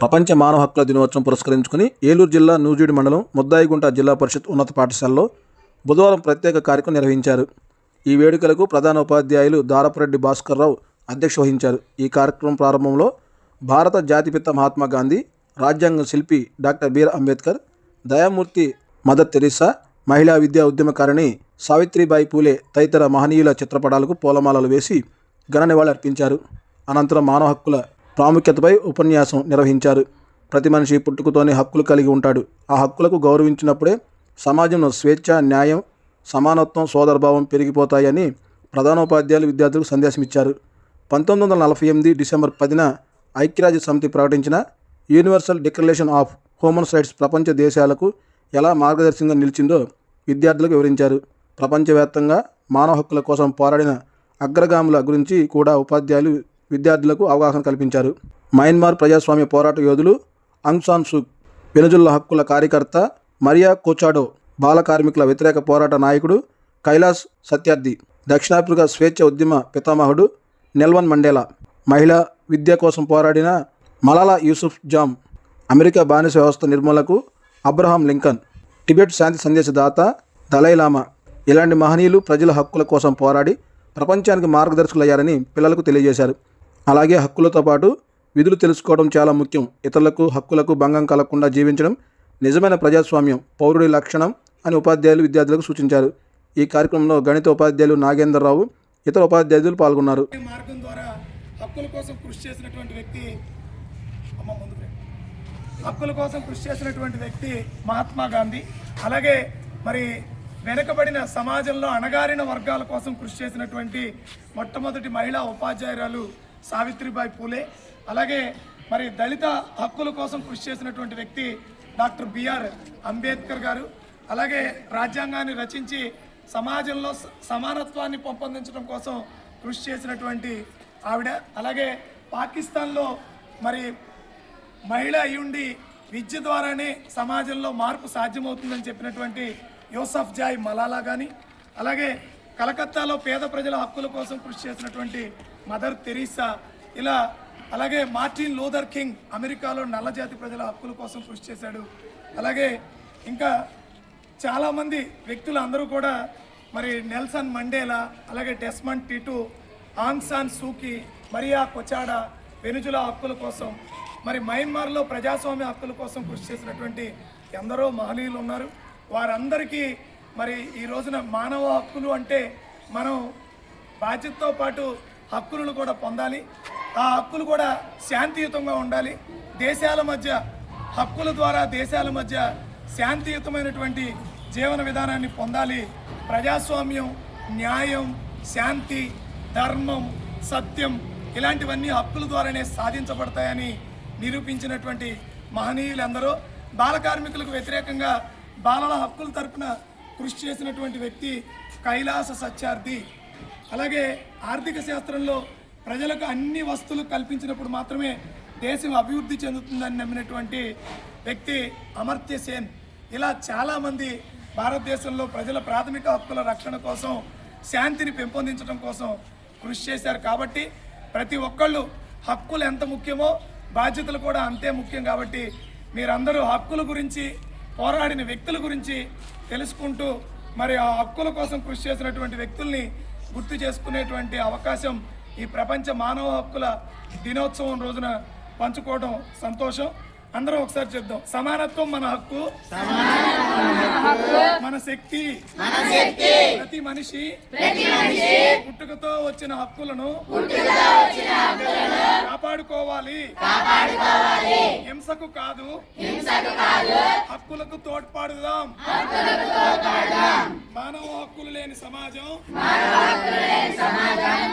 ప్రపంచ మానవ హక్కుల దినోత్సవం పురస్కరించుకుని ఏలూరు జిల్లా నూజివీడు మండలం ముద్దాయిగుంట జిల్లా పరిషత్ ఉన్నత పాఠశాలలో బుధవారం ప్రత్యేక కార్యక్రమం నిర్వహించారు. ఈ వేడుకలకు ప్రధాన ఉపాధ్యాయులు దారపురెడ్డి భాస్కర్రావు అధ్యక్ష వహించారు. ఈ కార్యక్రమం ప్రారంభంలో భారత జాతిపిత మహాత్మా గాంధీ రాజ్యాంగ శిల్పి డాక్టర్ బీఆర్ అంబేద్కర్ దయామూర్తి మదర్ తెరీసా మహిళా విద్యా ఉద్యమకారిణి సావిత్రిబాయి పూలే తదితర మహనీయుల చిత్రపటాలకు పూలమాలలు వేసి ఘన నివాళులర్పించారు. అనంతరం మానవ హక్కుల ప్రాముఖ్యతపై ఉపన్యాసం నిర్వహించారు. ప్రతి మనిషి పుట్టుకతోనే హక్కులు కలిగి ఉంటాడు. ఆ హక్కులకు గౌరవించినప్పుడే సమాజంలో స్వేచ్ఛ న్యాయం సమానత్వం సోదరభావం పెరిగిపోతాయని ప్రధానోపాధ్యాయులు విద్యార్థులకు సందేశమిచ్చారు. పంతొమ్మిది వందల నలభై ఎనిమిది డిసెంబర్ పదిన ఐక్యరాజ్య సమితి ప్రకటించిన universal declaration of human rights ప్రపంచ దేశాలకు ఎలా మార్గదర్శకంగా నిలిచిందో విద్యార్థులకు వివరించారు. ప్రపంచవ్యాప్తంగా మానవ హక్కుల కోసం పోరాడిన అగ్రగాముల గురించి కూడా ఉపాధ్యాయులు విద్యార్థులకు అవగాహన కల్పించారు. మయన్మార్ ప్రజాస్వామ్య పోరాట యోధులు అంగ్ సాన్ సూక్ వెనుజుల్లా హక్కుల కార్యకర్త మరియా కోచాడో బాల కార్మికుల వ్యతిరేక పోరాట నాయకుడు కైలాస్ సత్యార్థి దక్షిణాఫ్రికా స్వేచ్ఛ ఉద్యమ పితామహుడు నెల్వన్ మండేలా. మహిళా విద్య కోసం పోరాడిన మలాలా యూసుఫ్ జామ్ అమెరికా బానిస వ్యవస్థ నిర్మూలకు అబ్రహాం లింకన్ టిబెట్ శాంతి సందేశదాత దలైలామా ఇలాంటి మహనీయులు ప్రజల హక్కుల కోసం పోరాడి ప్రపంచానికి మార్గదర్శకులయ్యారని పిల్లలకు తెలియజేశారు. అలాగే హక్కులతో పాటు విధులు తెలుసుకోవడం చాలా ముఖ్యం. ఇతరులకు హక్కులకు భంగం కలగకుండా జీవించడం నిజమైన ప్రజాస్వామ్యం పౌరుడి లక్షణం అని ఉపాధ్యాయులు విద్యార్థులకు సూచించారు. ఈ కార్యక్రమంలో గణిత ఉపాధ్యాయులు నాగేంద్రరావు ఇతర ఉపాధ్యాయులు పాల్గొన్నారు. ఈ మార్గం ద్వారా హక్కుల కోసం కృషి చేసినటువంటి వ్యక్తి హక్కుల కోసం కృషి చేసినటువంటి వ్యక్తి మహాత్మా గాంధీ. అలాగే మరి వెనుకబడిన సమాజంలో అణగారిన వర్గాల కోసం కృషి చేసినటువంటి మొట్టమొదటి మహిళా ఉపాధ్యాయురాలు సావిత్రిబాయి పూలే. అలాగే మరి దళిత హక్కుల కోసం కృషి చేసినటువంటి వ్యక్తి డాక్టర్ బిఆర్ అంబేద్కర్ గారు. అలాగే రాజ్యాంగాన్ని రచించి సమాజంలో సమానత్వాన్ని పెంపొందించడం కోసం కృషి చేసినటువంటి ఆవిడ. అలాగే పాకిస్తాన్లో మరి మహిళ అయ్యుండి విద్య ద్వారానే సమాజంలో మార్పు సాధ్యమవుతుందని చెప్పినటువంటి యూసఫ్ జాయ్ మలాలా కానీ అలాగే కలకత్తాలో పేద ప్రజల హక్కుల కోసం కృషి చేసినటువంటి మదర్ తెరీసా ఇలా అలాగే మార్టిన్ లూథర్ కింగ్ అమెరికాలో నల్లజాతి ప్రజల హక్కుల కోసం కృషి చేశాడు. అలాగే ఇంకా చాలామంది వ్యక్తులు అందరూ కూడా మరి నెల్సన్ మండేలా అలాగే Desmond Tutu Aung San Suu Kyi Maria Machado Venezuela హక్కుల కోసం మరి మయన్మార్లో ప్రజాస్వామ్య హక్కుల కోసం కృషి చేసినటువంటి ఎందరో మహనీయులు ఉన్నారు. వారందరికీ మరి ఈ రోజున మానవ హక్కులు అంటే మనం బాధ్యతతో పాటు హక్కులను కూడా పొందాలి. ఆ హక్కులు కూడా శాంతియుతంగా ఉండాలి. దేశాల మధ్య హక్కుల ద్వారా దేశాల మధ్య శాంతియుతమైనటువంటి జీవన విధానాన్ని పొందాలి. ప్రజాస్వామ్యం న్యాయం శాంతి ధర్మం సత్యం ఇలాంటివన్నీ హక్కుల ద్వారానే సాధించబడతాయని నిరూపించినటువంటి మహనీయులందరూ. బాల కార్మికులకు వ్యతిరేకంగా బాలల హక్కుల తరపున కృషి చేసినటువంటి వ్యక్తి కైలాస సత్యార్థి. అలాగే ఆర్థిక శాస్త్రంలో ప్రజలకు అన్ని వస్తువులు కల్పించినప్పుడు మాత్రమే దేశం అభివృద్ధి చెందుతుందని నమ్మినటువంటి వ్యక్తి అమర్త్య సేన్. ఇలా చాలామంది భారతదేశంలో ప్రజల ప్రాథమిక హక్కుల రక్షణ కోసం శాంతిని పెంపొందించడం కోసం కృషి చేశారు కాబట్టి ప్రతి ఒక్కళ్ళు హక్కులు ఎంత ముఖ్యమో బాధ్యతలు కూడా అంతే ముఖ్యం కాబట్టి మీరందరూ హక్కుల గురించి పోరాడిన వ్యక్తుల గురించి తెలుసుకుంటూ మరి ఆ హక్కుల కోసం కృషి చేసినటువంటి వ్యక్తుల్ని గుర్తు చేసుకునేటువంటి అవకాశం ఈ ప్రపంచ మానవ హక్కుల దినోత్సవం రోజున పంచుకోవడం సంతోషం. అందరం ఒకసారి చెప్దాం. సమానత్వం మన హక్కు. మన శక్తి. ప్రతి మనిషి. పుట్టుకతో వచ్చిన హక్కులను కాపాడుకోవాలి. హింసకు కాదు. హక్కులకు తోడ్పాడుదాం. మానవ హక్కులు లేని సమాజం.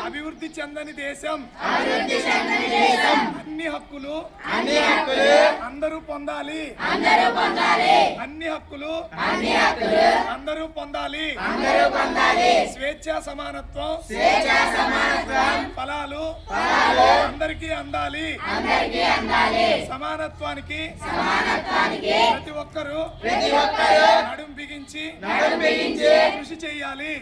అభివృద్ధి చెందని దేశం. అన్ని హక్కులు అందరూ పొందాలి. అన్ని హక్కులు అందరూ పొందాలి. స్వేచ్ఛ సమానత్వం ఫలాలు అందరికీ అందాలి. సమానత్వానికి ప్రతి ఒక్కరూ నడుం బిగించి కృషి చేయాలి.